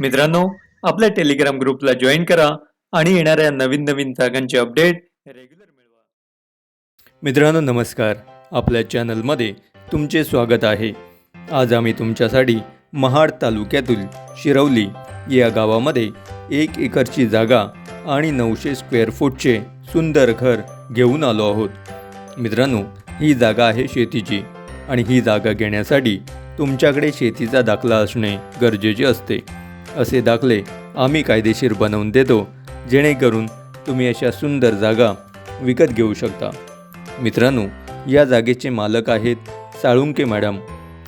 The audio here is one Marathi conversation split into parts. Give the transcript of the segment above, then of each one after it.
मित्रांनो आपल्या टेलिग्राम ग्रुपला जॉईन करा आणि येणाऱ्या नवीन नवीन जागांचे अपडेट रेग्युलर मिळवा. मित्रांनो नमस्कार. आपल्या चॅनलमध्ये तुमचे स्वागत आहे. आज आम्ही तुमच्यासाठी महाड तालुक्यातील शिरवली या गावामध्ये एक एकरची जागा आणि नऊशे स्क्वेअर फूटचे सुंदर घर घेऊन आलो आहोत. मित्रांनो ही जागा आहे शेतीची आणि ही जागा घेण्यासाठी तुमच्याकडे शेतीचा दाखला असणे गरजेचे असते. असे दाखले आम्ही कायदेशीर बनवून देतो जेणेकरून तुम्ही अशा सुंदर जागा विकत घेऊ शकता. मित्रांनो या जागेचे मालक आहेत साळुंके मॅडम.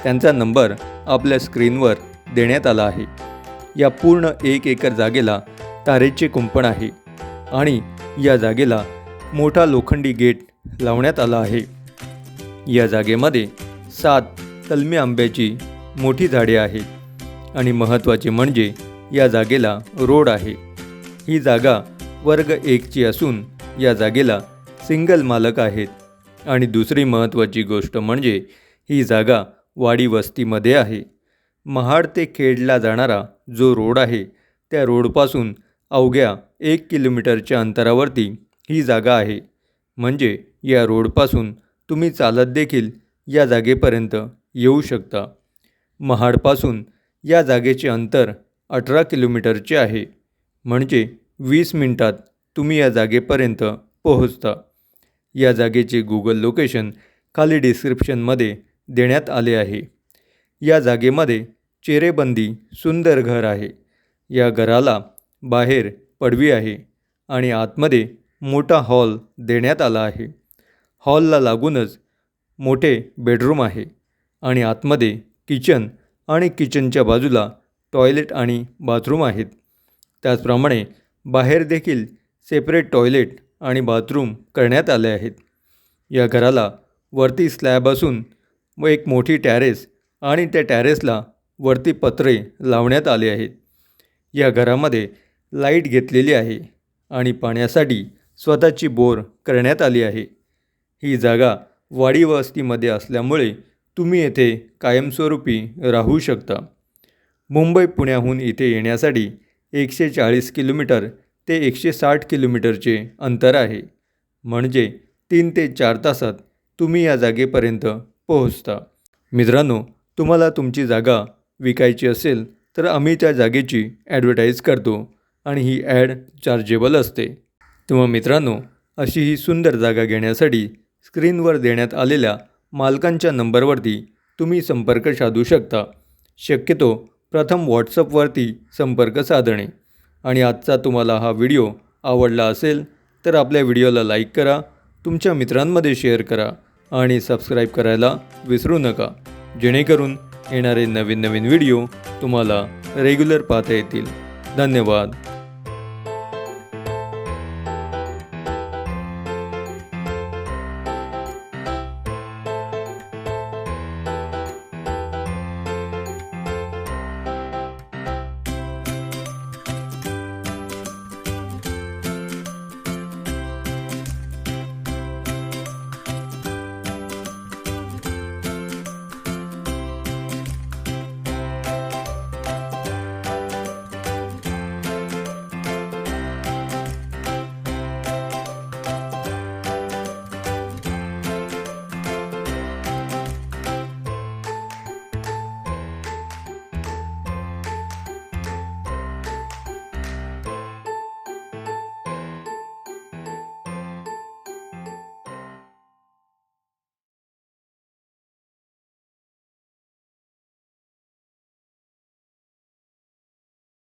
त्यांचा नंबर आपल्या स्क्रीनवर देण्यात आला आहे. या पूर्ण एक एकर जागेला तारेचे कुंपण आहे आणि या जागेला मोठा लोखंडी गेट लावण्यात आला आहे. या जागेमध्ये सात कलमी आंब्याची मोठी झाडे आहेत. आणि महत्त्वाचे म्हणजे या जागेला रोड आहे. ही जागा वर्ग एकची असून या जागेला सिंगल मालक आहेत. आणि दुसरी महत्त्वाची गोष्ट म्हणजे ही जागा वाडी वस्तीमध्ये आहे. महाड ते खेडला जाणारा जो रोड आहे त्या रोडपासून अवघ्या एक किलोमीटरच्या अंतरावरती ही जागा आहे. म्हणजे या रोडपासून तुम्ही चालत देखील या जागेपर्यंत येऊ शकता. महाडपासून या जागेचे अंतर अठरा किलोमीटरचे आहे. म्हणजे वीस मिनटात तुम्ही या जागेपर्यंत पोहोचता. या जागेचे गुगल लोकेशन खाली डिस्क्रिप्शनमध्ये देण्यात आले आहे. या जागेमध्ये चेरेबंदी सुंदर घर आहे. या घराला बाहेर पडवी आहे आणि आतमध्ये मोठा हॉल देण्यात आला आहे. हॉलला लागूनच मोठे बेडरूम आहे आणि आतमध्ये किचन आणि किचनच्या बाजूला टॉयलेट आणि बाथरूम आहेत. त्याचप्रमाणे बाहेर देखील सेपरेट टॉयलेट आणि बाथरूम करण्यात आले आहेत. या घराला वरती स्लॅब असून व एक मोठी टॅरेस आणि त्या टॅरेसला वरती पत्रे लावण्यात आले आहेत. या घरामध्ये लाइट घेतलेली आहे आणि पाण्यासाठी स्वतःची बोर करण्यात आली आहे. ही जागा वाडी वस्तीमध्ये असल्यामुळे तुम्ही येथे कायमस्वरूपी राहू शकता. मुंबई पुण्याहून इथे येण्यासाठी एकशे चाळीस किलोमीटर ते एकशे साठ किलोमीटरचे अंतर आहे. म्हणजे तीन ते चार तासात तुम्ही या जागेपर्यंत पोहोचता. मित्रांनो तुम्हाला तुमची जागा विकायची असेल तर आम्ही त्या जागेची ॲडव्हर्टाईज करतो आणि ही ॲड चार्जेबल असते. तेव्हा मित्रांनो अशी ही सुंदर जागा घेण्यासाठी स्क्रीनवर देण्यात आलेल्या मालकांच्या नंबरवरती तुम्ही संपर्क साधू शकता. शक्यतो प्रथम व्हॉट्सअपवरती संपर्क साधणे. आणि आजचा तुम्हाला हा व्हिडिओ आवडला असेल तर आपल्या व्हिडिओला लाईक करा तुमच्या मित्रांमध्ये शेअर करा आणि सबस्क्राईब करायला विसरू नका. जेणेकरून येणारे नवीन नवीन व्हिडिओ तुम्हाला रेग्युलर पाहता येतील. धन्यवाद.